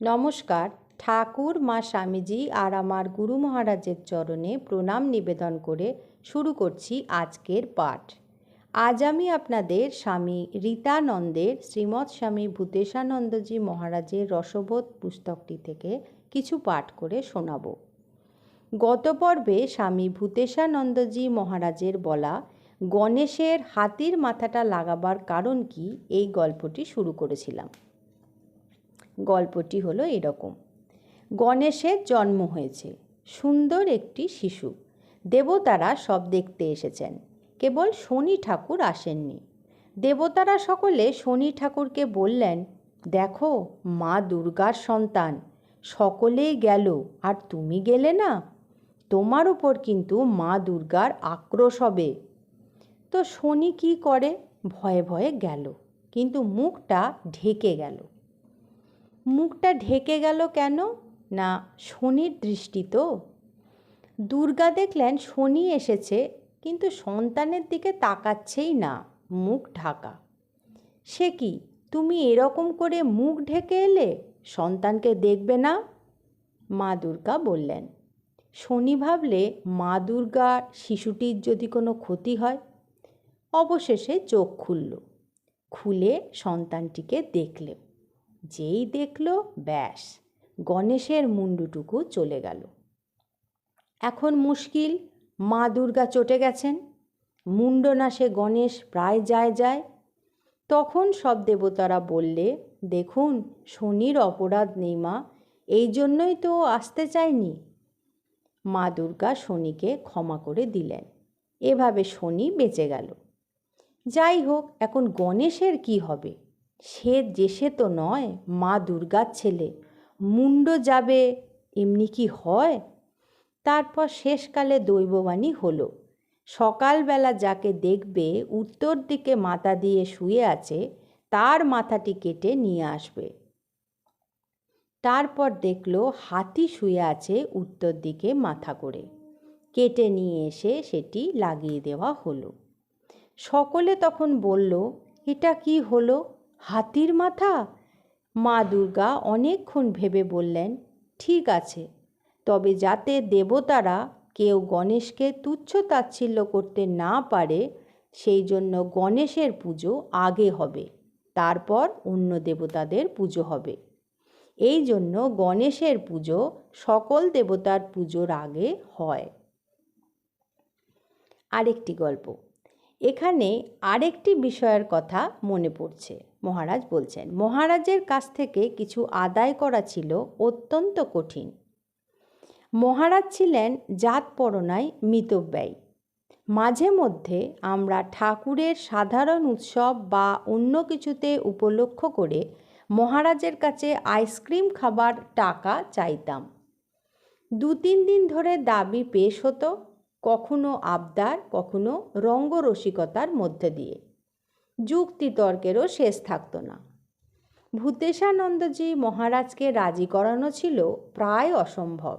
নমস্কার। ঠাকুর, মা স্বামীজি আর আমার গুরু মহারাজের চরণে প্রণাম নিবেদন করে শুরু করছি আজকের পাঠ। আজ আমি আপনাদের স্বামী রীতানন্দের শ্রীমৎ স্বামী ভূতেশানন্দজি মহারাজের রসবোধ পুস্তকটি থেকে কিছু পাঠ করে শোনাব। গত পর্বে স্বামী ভূতেশানন্দজি মহারাজের বলা, গণেশের হাতির মাথাটা লাগাবার কারণ কি? এই গল্পটি শুরু করেছিলাম। গল্পটি হলো এরকম। গণেশের জন্ম হয়েছে। সুন্দর একটি শিশু। দেবতারা সব দেখতে এসেছেন। কেবল শনি ঠাকুর আসেননি। দেবতারা সকলে শনি ঠাকুরকে বললেন, দেখো, মা দুর্গার সন্তান। সকলেই গেল, আর তুমি গেলে না? তোমার উপর কিন্তু মা দুর্গার আক্রোশ হবে। তো শনি কি করে? ভয়ে ভয়ে গেল। কিন্তু মুখটা ঢেকে গেল। মুখটা ঢেকে গেল কেন? না, শনির দৃষ্টি তো। দুর্গা দেখলেন শনি এসেছে, কিন্তু সন্তানের দিকে তাকাচ্ছেই না, মুখ ঢাকা। সে কি, তুমি এরকম করে মুখ ঢেকে এলে সন্তানকে দেখবে না? মা দুর্গা বললেন। শনি ভাবলে, মা দুর্গা, শিশুটির যদি কোনো ক্ষতি হয়? অবশেষে চোখ খুলল। খুলে সন্তানটিকে দেখলে যেই দেখল, ব্যাস, গণেশের মুন্ডুটুকু চলে গেল। এখন মুশকিল, মা দুর্গা চটে গেছেন। মুন্ডনাশে গণেশ প্রায় যায় যায়। তখন সব দেবতারা বললে, দেখুন, শনির অপরাধ নেই মা, এই জন্যই তো আসতে চায়নি মা দুর্গা শনিকে ক্ষমা করে দিলেন। এভাবে শনি বেঁচে গেল। যাই হোক, এখন গণেশের কি হবে? সে যে সে তো নয়, মা দুর্গার ছেলে। মুন্ড যাবে এমনি কি হয়? তারপর শেষকালে দৈববাণী হলো। সকালবেলা যাকে দেখবে, উত্তর দিকে মাথা দিয়ে শুয়ে আছে, তার মাথাটি কেটে নিয়ে আসবে। তারপর দেখল হাতি শুয়ে আছে উত্তর দিকে মাথা করে। কেটে নিয়ে এসে সেটি লাগিয়ে দেওয়া হলো। সকলে তখন বলল, এটা কি হলো? হাতির মাথা? মা দুর্গা অনেকক্ষণ ভেবে বললেন, ঠিক আছে। তবে যাতে দেবতারা কেউ গণেশকে তুচ্ছ তাচ্ছিল্য করতে না পারে, সেই জন্য গণেশের পুজো আগে হবে। তারপর অন্য দেবতাদের পুজো হবে। এই জন্য গণেশের পুজো সকল দেবতার পুজোর আগে হয়। আরেকটি গল্প। এখানে আরেকটি বিষয়ের কথা মনে পড়ছে। মহারাজ বলছেন, মহারাজের কাছ থেকে কিছু আদায় করা ছিল অত্যন্ত কঠিন। মহারাজ ছিলেন জাতপরণায় মিতব্যয়ী মাঝে মধ্যে আমরা ঠাকুরের সাধারণ উৎসব বা অন্য কিছুতে উপলক্ষ করে মহারাজের কাছে আইসক্রিম খাবার টাকা চাইতাম। দু তিন দিন ধরে দাবি পেশ হতো কখনো আবদার, কখনো রঙ্গরসিকতার মধ্যে দিয়ে। যুক্তিতর্কেরও শেষ থাকতো না। ভূতেশানন্দজি মহারাজকে রাজি করানো ছিল প্রায় অসম্ভব।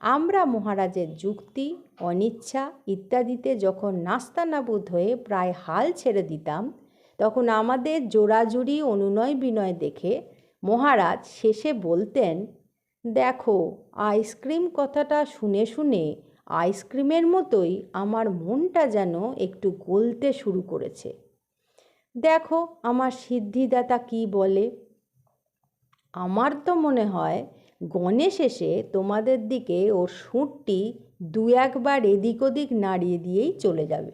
আমরা মহারাজের যুক্তি, অনিচ্ছা ইত্যাদিতে যখন নাস্তানাবুদ হয়ে প্রায় হাল ছেড়ে দিতাম, তখন আমাদের জোড়াজুড়ি অনুনয় বিনয় দেখে মহারাজ শেষে বলতেন, দেখো, আইসক্রিম কথাটা শুনে শুনে আইসক্রিমের মতোই আমার মনটা যেন একটু গলতে শুরু করেছে। দেখো, আমার সিদ্ধিদাতা কি বলে? আমার তো মনে হয় গণেশ এসে তোমাদের দিকে ওর সুঁটটি দু একবার এদিক ওদিক নাড়িয়ে দিয়েই চলে যাবে।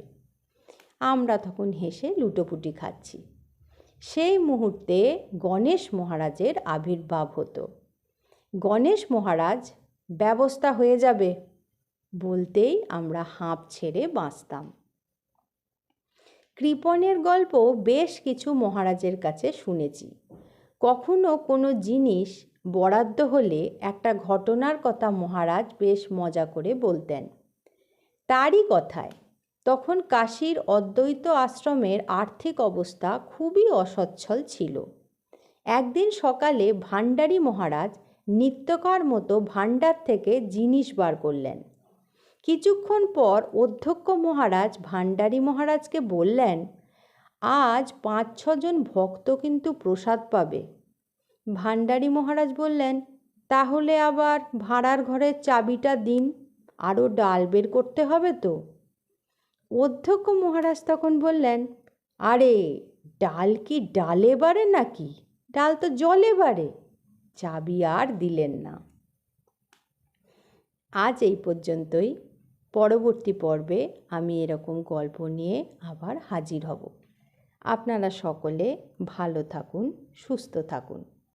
আমরা তখন হেসে লুটোপুটি খাচ্ছি। সেই মুহূর্তে গণেশ মহারাজের আবির্ভাব হতো। গণেশ মহারাজ, ব্যবস্থা হয়ে যাবে। বলতেই আমরা হাঁপ ছেড়ে বাঁচতাম। কৃপণের গল্প বেশ কিছু মহারাজের কাছে শুনেছি। কখনো কোনো জিনিস বরাদ্দ হলে একটা ঘটনার কথা মহারাজ বেশ মজা করে বলতেন। তারই কথায়, তখন কাশীর অদ্বৈত আশ্রমের আর্থিক অবস্থা খুবই অসচ্ছল ছিল। একদিন সকালে ভাণ্ডারী মহারাজ নিত্যকার মতো ভাণ্ডার থেকে জিনিস বার করলেন। কিছুক্ষণ পর অধ্যক্ষ মহারাজ ভাণ্ডারী মহারাজকে বললেন, আজ পাঁচ ছজন ভক্ত কিন্তু প্রসাদ পাবে। ভাণ্ডারী মহারাজ বললেন, তাহলে আবার ভাঁড়ার ঘরের চাবিটা দিন আরও ডাল বের করতে হবে তো। অধ্যক্ষ মহারাজ তখন বললেন, আরে, ডাল কি ডালে বাড়ে নাকি? ডাল তো জলে বাড়ে, চাবি আর দিলেন না। আজ এই পর্যন্তই। পরবর্তী পর্বে আমি এরকম গল্প নিয়ে আবার হাজির হব। আপনারা সকলে ভালো থাকুন, সুস্থ থাকুন।